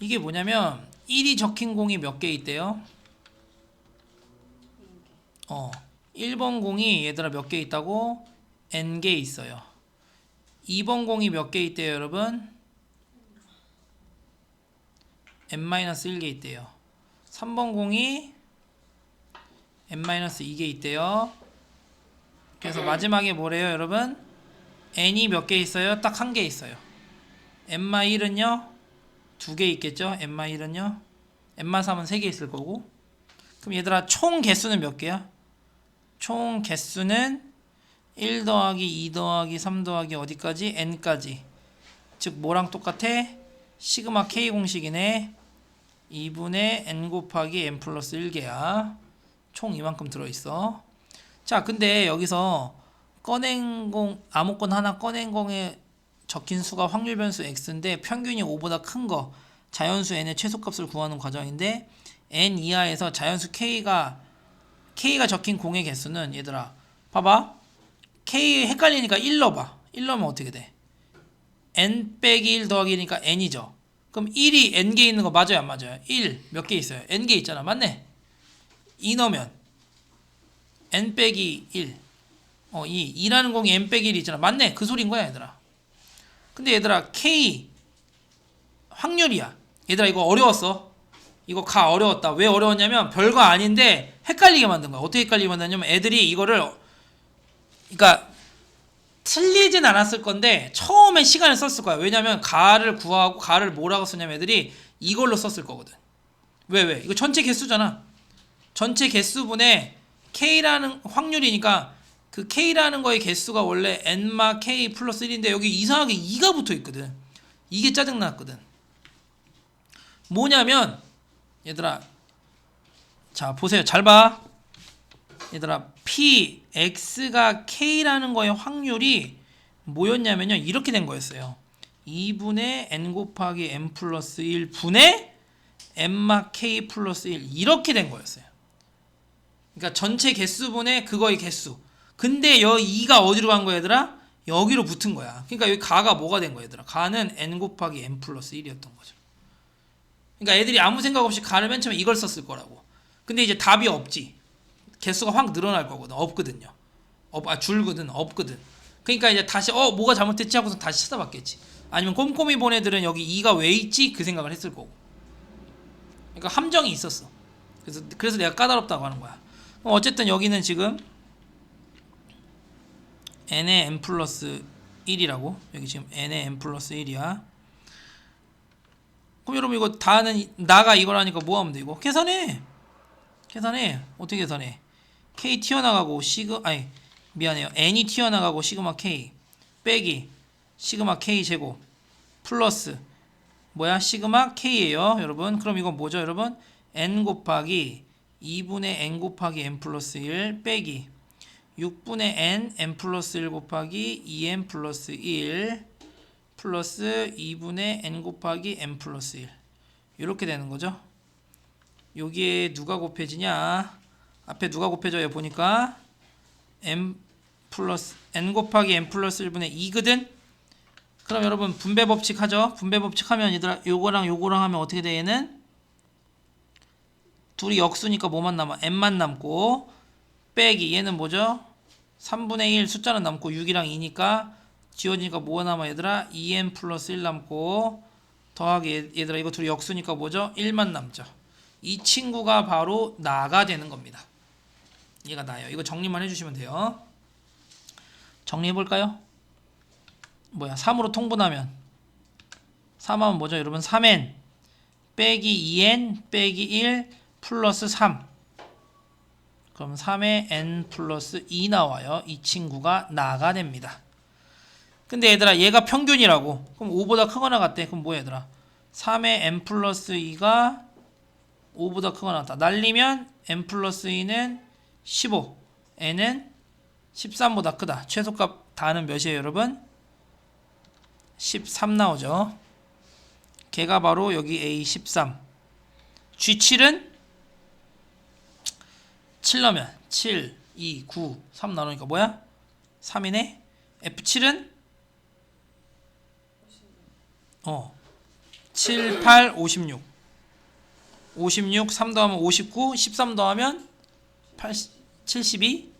이게 뭐냐면 1이 적힌 공이 몇 개 있대요? 어. 1번 공이 얘들아 몇 개 있다고? n개 있어요. 2번 공이 몇 개 있대요, 여러분? n-1개 있대요. 3번 공이 n-2개 있대요. 그래서 마지막에 뭐래요, 여러분? n이 몇 개 있어요? 딱 한 개 있어요. n-1은요? 두 개 있겠죠? n-1은요? n-3은 세 개 있을 거고. 그럼 얘들아 총 개수는 몇 개야? 총 개수는 1 더하기 2 더하기 3 더하기 어디까지? n까지. 즉 뭐랑 똑같아? 시그마 k 공식이네. 2분의 n 곱하기 n 플러스 1개야. 총 이만큼 들어있어. 자, 근데 여기서 꺼낸 공 아무거나 하나 꺼낸 공에 적힌 수가 확률 변수 x인데 평균이 5보다 큰 거 자연수 n의 최소값을 구하는 과정인데 n 이하에서 자연수 k가 k가 적힌 공의 개수는 얘들아 봐봐. K 헷갈리니까 1 넣어봐. 1 넣으면 어떻게 돼? N 빼기 1 더하기니까 n이죠. 그럼 1이 n개 있는 거 맞아요 안 맞아요? 1 몇 개 있어요? N개 있잖아 맞네? 2 넣으면 n 빼기 1 어, 2 2라는 공이 n 빼기 1 있잖아 맞네? 그 소린 거야 얘들아 근데 얘들아 k 확률이야. 얘들아 이거 어려웠어. 이거 가 어려웠다. 왜 어려웠냐면 별거 아닌데 헷갈리게 만든 거야. 어떻게 헷갈리게 만드냐면 애들이 이거를 그러니까 틀리진 않았을 건데 처음에 시간을 썼을 거야. 왜냐면 가를 구하고 가를 뭐라고 쓰냐면 애들이 이걸로 썼을 거거든. 왜 왜? 이거 전체 개수잖아. 전체 개수분의 k라는 확률이니까 그 k라는 거의 개수가 원래 n마 k 플러스 1인데 여기 이상하게 2가 붙어 있거든. 이게 짜증났거든. 뭐냐면 얘들아 자 보세요. 잘 봐. 얘들아 p x가 k라는 거의 확률이 뭐였냐면요. 이렇게 된 거였어요. 2분의 n 곱하기 n 플러스 1 분의 n마 k 플러스 1 이렇게 된 거였어요. 그러니까 전체 개수분의 그거의 개수 근데 여 2가 어디로 간 거야 얘들아? 여기로 붙은 거야 그러니까 여기 가가 뭐가 된 거야 얘들아 가는 n 곱하기 n 플러스 1이었던 거죠 그러니까 애들이 아무 생각 없이 가를 맨 처음에 이걸 썼을 거라고. 근데 이제 답이 없지. 개수가 확 늘어날 거거든. 없거든요. 없, 아, 줄거든. 없거든. 그러니까 이제 다시 어 뭐가 잘못됐지 하고서 다시 찾아봤겠지. 아니면 꼼꼼히 본 애들은 여기 2가 왜 있지 그 생각을 했을 거고. 그러니까 함정이 있었어. 그래서 그래서 내가 까다롭다고 하는 거야. 어쨌든 여기는 지금 n의 n 플러스 1이라고? 여기 지금 n의 n 플러스 1이야. 그럼 여러분 이거 다는 나가 이거라니까 뭐 하면 돼 이거? 계산해! 계산해! 어떻게 계산해? K 튀어나가고 시그 아니 미안해요. N이 튀어나가고 시그마 k 빼기 시그마 k 제곱 플러스 뭐야? 시그마 k예요 여러분. 그럼 이건 뭐죠 여러분? N 곱하기 2분의 n 곱하기 n 플러스 1 빼기 6분의 n n 플러스 1 곱하기 2n 플러스 1 플러스 2분의 n 곱하기 n 플러스 1 이렇게 되는 거죠? 여기에 누가 곱해지냐? 앞에 누가 곱해져요 보니까? n 플러스 n 곱하기 n 플러스 1분의 2거든? 그럼 여러분 분배 법칙 하죠? 분배 법칙 하면 얘들아 요거랑 요거랑 하면 어떻게 돼 얘는? 둘이 역수니까 뭐만 남아? n만 남고 빼기 얘는 뭐죠 3분의 1 숫자는 남고 6이랑 2니까 지워지니까 뭐가 남아 얘들아? 2n 플러스 1 남고 더하기 얘- 얘들아 이거 둘이 역수니까 뭐죠? 1만 남죠. 이 친구가 바로 나가 되는 겁니다. 얘가 나요? 이거 정리만 해주시면 돼요. 정리해볼까요? 뭐야 3으로 통분하면. 3하면 뭐죠? 여러분 3n 빼기 2n 빼기 1 플러스 3 그럼 3의 n 플러스 2 나와요. 이 친구가 나가 됩니다. 근데 얘들아 얘가 평균이라고. 그럼 5보다 크거나 같대. 그럼 뭐야 얘들아? 3의 n 플러스 2가 5보다 크거나 같다. 날리면 n 플러스 2는 15 n은 13보다 크다. 최소값 다는 몇이에요 여러분? 13 나오죠? 걔가 바로 여기 A13 G7은 7 넣으면 7, 2, 9, 3 나누니까 뭐야? 3이네 F7은 어 7, 8, 56. 56, 3 더하면 59, 13 더하면 80, 72,